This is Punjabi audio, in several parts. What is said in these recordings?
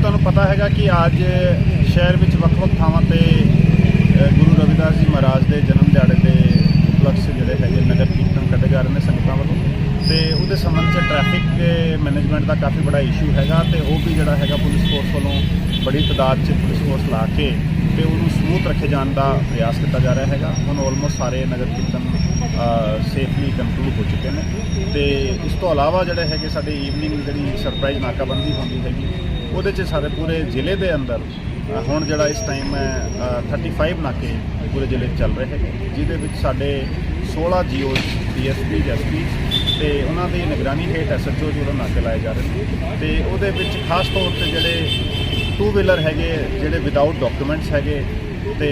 ਤੁਹਾਨੂੰ ਪਤਾ ਹੈਗਾ ਕਿ ਅੱਜ ਸ਼ਹਿਰ ਵਿੱਚ ਵੱਖ-ਵੱਖ ਥਾਵਾਂ ਤੇ ਗੁਰੂ ਰਵਿਦਾਸ ਜੀ ਮਹਾਰਾਜ ਦੇ ਜਨਮ ਦਿਹਾੜੇ ਦੇ ਉਪਲਕਸ਼ ਜਿਹੜੇ ਹੈਗੇ ਨਗਰ ਕੀਰਤਨ ਕੱਢੇ ਜਾ ਰਹੇ ਨੇ ਸੰਗਤਾਂ ਵੱਲੋਂ। ਤੇ ਉਹਦੇ ਸੰਬੰਧ 'ਚ ਟ੍ਰੈਫਿਕ ਮੈਨੇਜਮੈਂਟ ਦਾ ਕਾਫੀ ਬੜਾ ਇਸ਼ੂ ਹੈਗਾ ਤੇ ਉਹ ਵੀ ਜਿਹੜਾ ਹੈਗਾ ਪੁਲਿਸ ਫੋਰਸ ਵੱਲੋਂ ਬੜੀ ਤਾਦਾਦ 'ਚ ਪੁਲਿਸ ਫੋਰਸ ਲਾ ਕੇ ਤੇ ਉਹਨੂੰ ਸਮੂਥ ਰੱਖੇ ਜਾਣ ਦਾ ਪ੍ਰਯਾਸ ਕੀਤਾ ਜਾ ਰਿਹਾ ਹੈਗਾ। ਹੁਣ ਆਲਮੋਸਟ ਸਾਰੇ ਨਗਰ ਕੀਰਤਨ ਸੇਫਲੀ ਕੰਕਲੂਡ ਹੋ ਚੁੱਕੇ ਨੇ। ਤੇ ਇਸ ਤੋਂ ਇਲਾਵਾ ਜਿਹੜੇ ਹੈਗੇ ਸਾਡੇ ਈਵਨਿੰਗ ਜਿਹੜੀ ਸਰਪ੍ਰਾਈਜ਼ ਨਾਕਾਬੰਦੀ ਹੁੰਦੀ ਹੈਗੀ ਉਹਦੇ 'ਚ ਸਾਰੇ ਪੂਰੇ ਜ਼ਿਲ੍ਹੇ ਦੇ ਅੰਦਰ ਹੁਣ ਜਿਹੜਾ ਇਸ ਟਾਈਮ ਹੈ 35 ਨਾਕੇ ਪੂਰੇ ਜ਼ਿਲ੍ਹੇ 'ਚ ਚੱਲ ਰਹੇ ਹੈਗੇ ਜਿਹਦੇ ਵਿੱਚ ਸਾਡੇ 16 ਜੀਓ ਡੀਐਸਪੀ ਐਸਪੀ ਤੇ ਉਹਨਾਂ ਦੀ ਨਿਗਰਾਨੀ ਹੇਠ ਐਸਐਚਓ ਜਿਹੜਾ ਨਾਕੇ ਲਾਏ ਜਾ ਰਹੇ ਨੇ ਤੇ ਉਹਦੇ ਵਿੱਚ ਖਾਸ ਤੌਰ ਤੇ ਜਿਹੜੇ ਟੂ ਵੀਲਰ ਹੈਗੇ, ਜਿਹੜੇ ਵਿਦਆਊਟ ਡਾਕੂਮੈਂਟਸ ਹੈਗੇ ਤੇ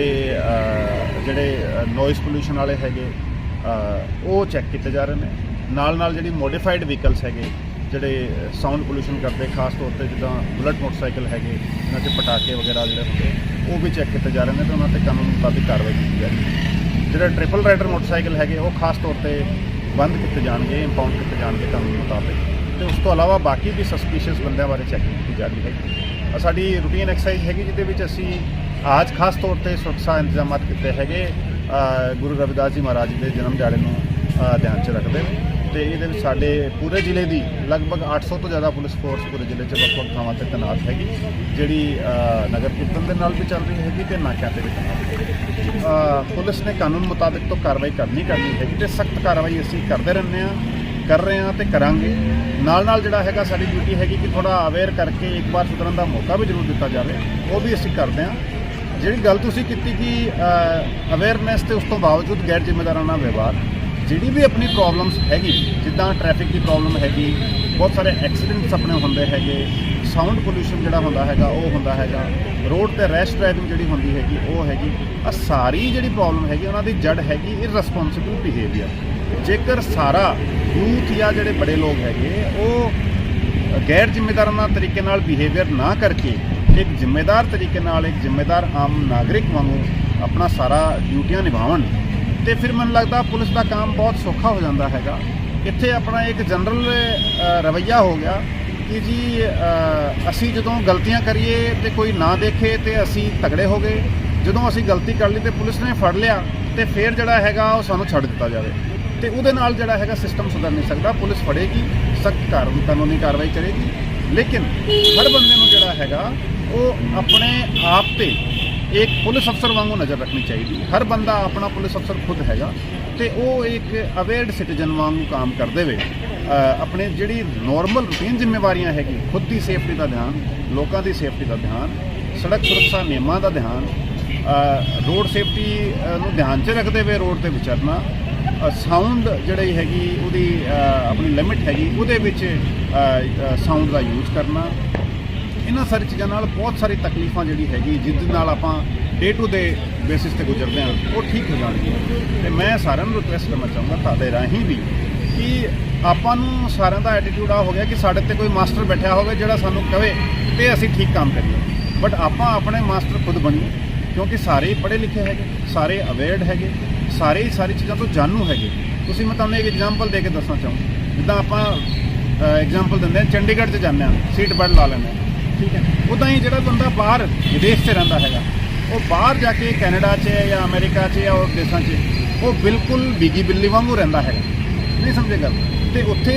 ਜਿਹੜੇ ਨੋਇਸ ਪੋਲੂਸ਼ਨ ਵਾਲੇ ਹੈਗੇ ਉਹ ਚੈੱਕ ਕੀਤੇ ਜਾ ਰਹੇ ਨੇ। ਨਾਲ ਨਾਲ ਜਿਹੜੀ ਮੋਡੀਫਾਈਡ ਵਹੀਕਲਸ ਹੈਗੇ ਜਿਹੜੇ ਸਾਊਂਡ ਪੋਲੂਸ਼ਨ ਕਰਦੇ, ਖਾਸ ਤੌਰ ਤੇ ਜਿੱਦਾਂ ਬੁਲਟ ਮੋਟਰਸਾਈਕਲ ਹੈਗੇ, ਇਹਨਾਂ 'ਚ ਪਟਾਕੇ ਵਗੈਰਾ ਜਿਹੜੇ ਹੁੰਦੇ, ਉਹ ਵੀ ਚੈੱਕ ਕੀਤੇ ਜਾ ਰਹੇ ਨੇ ਤੇ ਉਹਨਾਂ ਤੇ ਕਾਨੂੰਨ ਮੁਤਾਬਿਕ ਕਾਰਵਾਈ ਕੀਤੀ ਜਾ ਰਹੀ ਹੈ। ਜਿਹੜੇ ਟ੍ਰਿਪਲ ਰਾਈਡਰ ਮੋਟਰਸਾਈਕਲ ਹੈਗੇ, ਉਹ ਖਾਸ ਤੌਰ ਤੇ ਬੰਦ ਕੀਤੇ ਜਾਣਗੇ ਇੰਪਾਊਂਡ ਕੀਤੇ ਜਾਣਗੇ ਕਾਨੂੰਨ ਮੁਤਾਬਿਕ। ਤੇ ਉਸ ਤੋਂ ਇਲਾਵਾ ਬਾਕੀ ਵੀ ਸਸਪੀਸ਼ੀਅਸ ਬੰਦਿਆਂ ਬਾਰੇ ਚੈਕਿੰਗ ਕੀਤੀ ਜਾ ਰਹੀ ਹੈ ਸਾਡੀ ਰੂਟੀਨ ਐਕਸਰਸਾਈਜ਼ ਹੈਗੀ, ਜਿਹਦੇ ਵਿੱਚ ਅਸੀਂ ਆਜ ਖਾਸ ਤੌਰ ਤੇ ਸੁਰੱਖਿਆ ਇੰਤਜ਼ਾਮਾਤ ਕੀਤੇ ਹੈਗੇ ਗੁਰੂ ਰਵਿਦਾਸ ਜੀ ਮਹਾਰਾਜ ਦੇ ਜਨਮ ਦਿਹਾੜੇ ਨੂੰ ਧਿਆਨ 'ਚ ਰੱਖਦੇ ਨੇ। ਤੇ ਇਹਦੇ ਵਿੱਚ ਸਾਡੇ ਪੂਰੇ ਜ਼ਿਲ੍ਹੇ ਦੀ ਲਗਭਗ 800 ਤੋਂ ਜ਼ਿਆਦਾ ਪੁਲਿਸ ਫੋਰਸ ਪੂਰੇ ਜ਼ਿਲ੍ਹੇ 'ਚ ਵੱਖ-ਵੱਖ ਥਾਵਾਂ ਤੇ ਤੈਨਾਤ ਹੈਗੀ, ਜਿਹੜੀ ਨਗਰ ਕੀਰਤਨ ਦੇ ਨਾਲ ਵੀ ਚੱਲ ਰਹੀ ਹੈਗੀ ਤੇ ਨਾਕਿਆਂ ਤੇ ਵੀ ਤੈਨਾਤ ਪੁਲਿਸ ਨੇ ਕਾਨੂੰਨ ਮੁਤਾਬਿਕ ਤੋਂ ਕਾਰਵਾਈ ਕਰਨੀ ਕਰਨੀ ਹੈਗੀ ਤੇ ਸਖਤ ਕਾਰਵਾਈ ਅਸੀਂ ਕਰਦੇ ਰਹਿੰਦੇ ਹਾਂ, ਕਰ ਰਹੇ ਹਾਂ ਤੇ ਕਰਾਂਗੇ। ਨਾਲ ਨਾਲ ਜਿਹੜਾ ਹੈਗਾ ਸਾਡੀ ਡਿਊਟੀ ਹੈਗੀ ਕਿ ਥੋੜਾ ਅਵੇਅਰ ਕਰਕੇ ਇੱਕ ਵਾਰ ਸੁਧਰਨ ਦਾ ਮੌਕਾ ਵੀ ਜ਼ਰੂਰ ਦਿੱਤਾ ਜਾਵੇ, ਉਹ ਵੀ ਅਸੀਂ ਕਰਦੇ ਹਾਂ। ਜਿਹੜੀ ਗੱਲ ਤੁਸੀਂ ਕੀਤੀ ਕਿ ਅਵੇਅਰਨੈਸ ਤੇ ਉਸ ਤੋਂ ਬਾਵਜੂਦ ਗੈਰ ਜ਼ਿੰਮੇਦਾਰਾਨਾ ਵਿਵਹਾਰ ਜਿਹੜੀ ਵੀ ਆਪਣੀ ਪ੍ਰੋਬਲਮਸ ਹੈਗੀ, ਜਿੱਦਾਂ ਟ੍ਰੈਫਿਕ ਦੀ ਪ੍ਰੋਬਲਮ ਹੈਗੀ, ਬਹੁਤ ਸਾਰੇ ਐਕਸੀਡੈਂਟਸ ਆਪਣੇ ਹੁੰਦੇ ਹੈਗੇ ਸਾਊਂਡ ਪੋਲੂਸ਼ਨ ਜਿਹੜਾ ਹੁੰਦਾ ਹੈਗਾ, ਉਹ ਹੁੰਦਾ ਹੈਗਾ ਰੋਡ ਤੇ ਰੈਸ਼ ਡਰਾਈਵਿੰਗ ਜਿਹੜੀ ਹੁੰਦੀ ਹੈਗੀ, ਉਹ ਹੈਗੀ ਆ ਸਾਰੀ ਜਿਹੜੀ ਪ੍ਰੋਬਲਮ ਹੈਗੀ, ਉਹਨਾਂ ਦੀ ਜੜ ਹੈਗੀ ਇਰਰਿਸਪੌਂਸਿਬਲ ਬਿਹੇਵੀਅਰ ਜੇਕਰ ਸਾਰਾ ਯੂਥ ਜਾਂ ਜਿਹੜੇ ਬੜੇ ਲੋਕ ਹੈਗੇ, ਉਹ ਗੈਰ ਜ਼ਿੰਮੇਦਾਰਾਨਾ ਤਰੀਕੇ ਨਾਲ ਬਿਹੇਵੀਅਰ ਨਾ ਕਰਕੇ, ਇੱਕ ਜ਼ਿੰਮੇਦਾਰ ਤਰੀਕੇ ਨਾਲ, ਇੱਕ ਜ਼ਿੰਮੇਦਾਰ ਆਮ ਨਾਗਰਿਕ ਵਾਂਗੂ ਆਪਣਾ ਸਾਰਾ ਡਿਊਟੀਆਂ ਨਿਭਾਉਣ ਤੇ ਫਿਰ ਮੈਨੂੰ ਲੱਗਦਾ ਪੁਲਿਸ ਦਾ ਕੰਮ ਬਹੁਤ ਸੌਖਾ ਹੋ ਜਾਂਦਾ ਹੈਗਾ। ਇੱਥੇ ਆਪਣਾ ਇੱਕ ਜਨਰਲ ਰਵਈਆ ਹੋ ਗਿਆ ਕਿ ਜੀ ਅਸੀਂ ਜਦੋਂ ਗਲਤੀਆਂ ਕਰੀਏ ਤੇ ਕੋਈ ਨਾ ਦੇਖੇ ਤੇ ਅਸੀਂ ਤਗੜੇ ਹੋ ਗਏ। ਜਦੋਂ ਅਸੀਂ ਗਲਤੀ ਕਰ ਲਈ ਤੇ ਪੁਲਿਸ ਨੇ ਫੜ ਲਿਆ ਤੇ ਫਿਰ ਜਿਹੜਾ ਹੈਗਾ ਉਹ ਸਾਨੂੰ ਛੱਡ ਦਿੱਤਾ ਜਾਵੇ। ਤੇ ਉਹਦੇ ਨਾਲ ਜਿਹੜਾ ਹੈਗਾ ਸਿਸਟਮ ਸੁਧਰ ਨਹੀਂ ਸਕਦਾ, ਪੁਲਿਸ ਫੜੇਗੀ, ਸਖਤ ਕਾਰਵਾਈ, ਕਾਨੂੰਨੀ ਕਾਰਵਾਈ ਕਰੇਗੀ। ਲੇਕਿਨ ਹਰ ਬੰਦੇ ਨੂੰ ਜਿਹੜਾ ਹੈਗਾ, ਉਹ ਆਪਣੇ ਆਪ ਤੇ ਇੱਕ ਪੁਲਿਸ ਅਫਸਰ ਵਾਂਗੂ ਨਜ਼ਰ ਰੱਖਣੀ ਚਾਹੀਦੀ ਹਰ ਬੰਦਾ ਆਪਣਾ ਪੁਲਿਸ ਅਫਸਰ ਖੁਦ ਹੈਗਾ ਤੇ ਉਹ ਇੱਕ ਅਵੇਅਰਡ ਸਿਟੀਜ਼ਨ ਵਾਂਗੂ ਕੰਮ ਕਰਦੇ ਹੋਏ ਆਪਣੇ ਜਿਹੜੀ ਨਾਰਮਲ ਰੂਟੀਨ ਜ਼ਿੰਮੇਵਾਰੀਆਂ ਹੈਗੀ ਖੁਦ ਦੀ ਸੇਫਟੀ ਦਾ ਧਿਆਨ ਲੋਕਾਂ ਦੀ ਸੇਫਟੀ ਦਾ ਧਿਆਨ ਸੜਕ ਸੁਰੱਖਿਆ ਨਿਯਮਾਂ ਦਾ ਧਿਆਨ ਰੋਡ ਸੇਫਟੀ ਨੂੰ ਧਿਆਨ 'ਚ ਰੱਖਦੇ ਹੋਏ ਰੋਡ ਤੇ ਵਿਚਰਨਾ ਸਾਊਂਡ ਜਿਹੜੀ ਹੈਗੀ ਉਹਦੀ ਆਪਣੀ ਲਿਮਿਟ ਹੈਗੀ ਉਹਦੇ ਵਿੱਚ ਸਾਊਂਡ ਦਾ ਯੂਜ਼ ਕਰਨਾ ਇਹਨਾਂ ਸਾਰੀ ਚੀਜ਼ਾਂ ਨਾਲ ਬਹੁਤ ਸਾਰੀ ਤਕਲੀਫਾਂ ਜਿਹੜੀ ਹੈਗੀ, ਜਿਸ ਨਾਲ ਆਪਾਂ ਡੇ ਟੂ ਡੇ ਬੇਸਿਸ ਤੇ ਗੁਜ਼ਰਦੇ ਹਾਂ, ਉਹ ਠੀਕ ਹੋ ਜਾਣਗੀਆਂ। ਤੇ ਮੈਂ ਸਾਰਿਆਂ ਨੂੰ ਰਿਕੁਐਸਟ ਕਰਨਾ ਚਾਹੁੰਦਾ ਤੁਹਾਡੇ ਰਾਹੀਂ ਵੀ ਕਿ ਆਪਾਂ ਨੂੰ ਸਾਰਿਆਂ ਦਾ ਐਟੀਟਿਊਡ ਆ ਹੋ ਗਿਆ ਕਿ ਸਾਡੇ ਤੇ ਕੋਈ ਮਾਸਟਰ ਬੈਠਿਆ ਹੋਵੇ ਜਿਹੜਾ ਸਾਨੂੰ ਕਵੇ ਤੇ ਅਸੀਂ ਠੀਕ ਕੰਮ ਕਰੀਏ। ਬਟ ਆਪਾਂ ਆਪਣੇ ਮਾਸਟਰ ਖੁਦ ਬਣੀਏ, ਕਿਉਂਕਿ ਸਾਰੇ ਹੀ ਪੜ੍ਹੇ ਲਿਖੇ ਹੈਗੇ, ਸਾਰੇ ਅਵੇਅਰਡ ਹੈਗੇ, ਸਾਰੇ ਹੀ ਸਾਰੀ ਚੀਜ਼ਾਂ ਤੋਂ ਜਾਣੂ ਹੈਗੇ। ਤੁਸੀਂ ਮੈਂ ਤੁਹਾਨੂੰ ਇੱਕ ਐਗਜ਼ਾਮਪਲ ਦੇ ਕੇ ਦੱਸਣਾ ਚਾਹੁੰਦਾ। ਜਿੱਦਾਂ ਆਪਾਂ ਐਗਜ਼ਾਮਪਲ ਦਿੰਦੇ ਹਾਂ, ਚੰਡੀਗੜ੍ਹ 'ਚ ਜਾਂਦੇ ਹਾਂ, ਸੀਟ ਬੈਲਟ ਲਾ ਲੈਂਦੇ ਹਾਂ। ਠੀਕ ਹੈ। ਉਦਾਂ ਹੀ ਜਿਹੜਾ ਬੰਦਾ ਬਾਹਰ ਵਿਦੇਸ਼ 'ਚ ਰਹਿੰਦਾ ਹੈਗਾ, ਉਹ ਬਾਹਰ ਜਾ ਕੇ ਕੈਨੇਡਾ 'ਚ ਜਾਂ ਅਮਰੀਕਾ 'ਚ ਜਾਂ ਹੋਰ ਦੇਸ਼ਾਂ 'ਚ, ਉਹ ਬਿਲਕੁਲ ਬਿਗੀ ਬਿੱਲੀ ਵਾਂਗੂ ਰਹਿੰਦਾ ਹੈਗਾ। ਨਹੀਂ ਸਮਝੇ ਗੱਲ? ਤੇ ਉੱਥੇ